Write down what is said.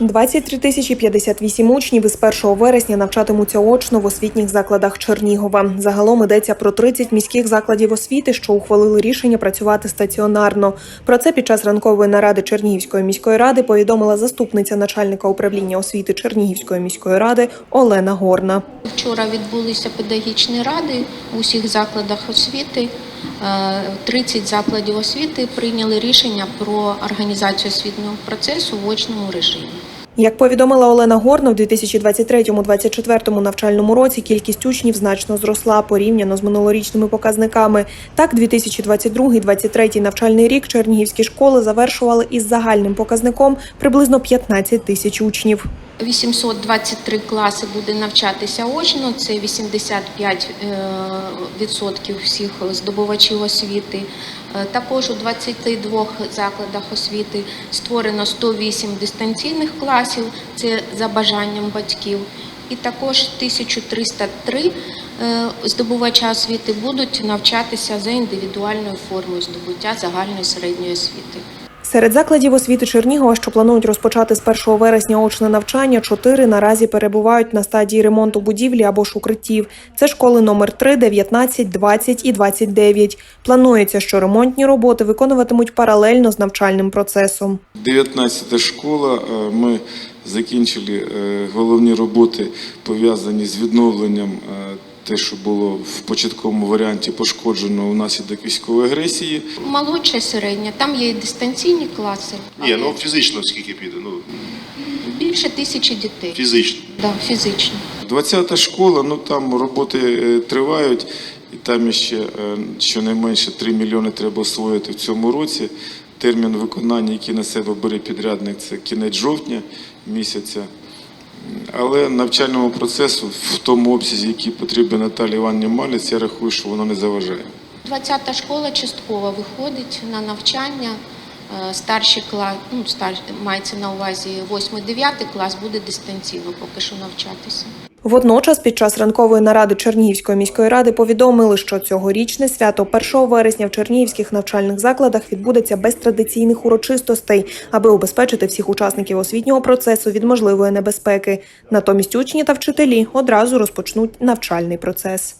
23 тисячі 58 учнів із 1 вересня навчатимуться очно в освітніх закладах Чернігова. Загалом йдеться про 30 міських закладів освіти, що ухвалили рішення працювати стаціонарно. Про це під час ранкової наради Чернігівської міської ради повідомила заступниця начальника управління освіти Чернігівської міської ради Олена Горна. Вчора відбулися педагогічні ради в усіх закладах освіти. Е, 30 закладів освіти прийняли рішення про організацію освітнього процесу в очному режимі. Як повідомила Олена Горна, в 2023-2024 навчальному році кількість учнів значно зросла порівняно з минулорічними показниками. Так, 2022-2023 навчальний рік чернігівські школи завершували із загальним показником приблизно 15 тисяч учнів. 823 класи буде навчатися очно, це 85% е, всіх здобувачів освіти. Е, Також у 22 закладах освіти створено 108 дистанційних класів, це за бажанням батьків. І також 1303 е, здобувача освіти будуть навчатися за індивідуальною формою здобуття загальної середньої освіти. Серед закладів освіти Чернігова, що планують розпочати з 1 вересня очне навчання, чотири наразі перебувають на стадії ремонту будівлі або ж укриттів. Це школи номер 3, 19, 20 і 29. Планується, що ремонтні роботи виконуватимуть паралельно з навчальним процесом. 19 школа. е, Ми закінчили е, головні роботи пов'язані з відновленням е, те, що було в початковому варіанті пошкоджено внаслідок військової агресії. Молодша середня, там є і дистанційні класи. Ні, ну фізично скільки піде, ну Більше тисячі дітей. фізично. Да, фізично. 20 школа, ну там роботи е, тривають, і там ще е, щонайменше 3 мільйони треба освоїти в цьому році. Термін виконання, який на себе бере підрядник, це кінець жовтня місяця. Але навчальному процесу в тому обсязі, який потрібен Наталі Іванівні Малець, я рахую, що воно не заважає. 20-та школа частково виходить на навчання. Е, Старші клас, ну, стар, мається на увазі 8-9 клас, буде дистанційно поки що навчатися. Водночас, під час ранкової наради Чернігівської міської ради повідомили, що цьогорічне свято 1 вересня в чернігівських навчальних закладах відбудеться без традиційних урочистостей, аби убезпечити всіх учасників освітнього процесу від можливої небезпеки. Натомість учні та вчителі одразу розпочнуть навчальний процес.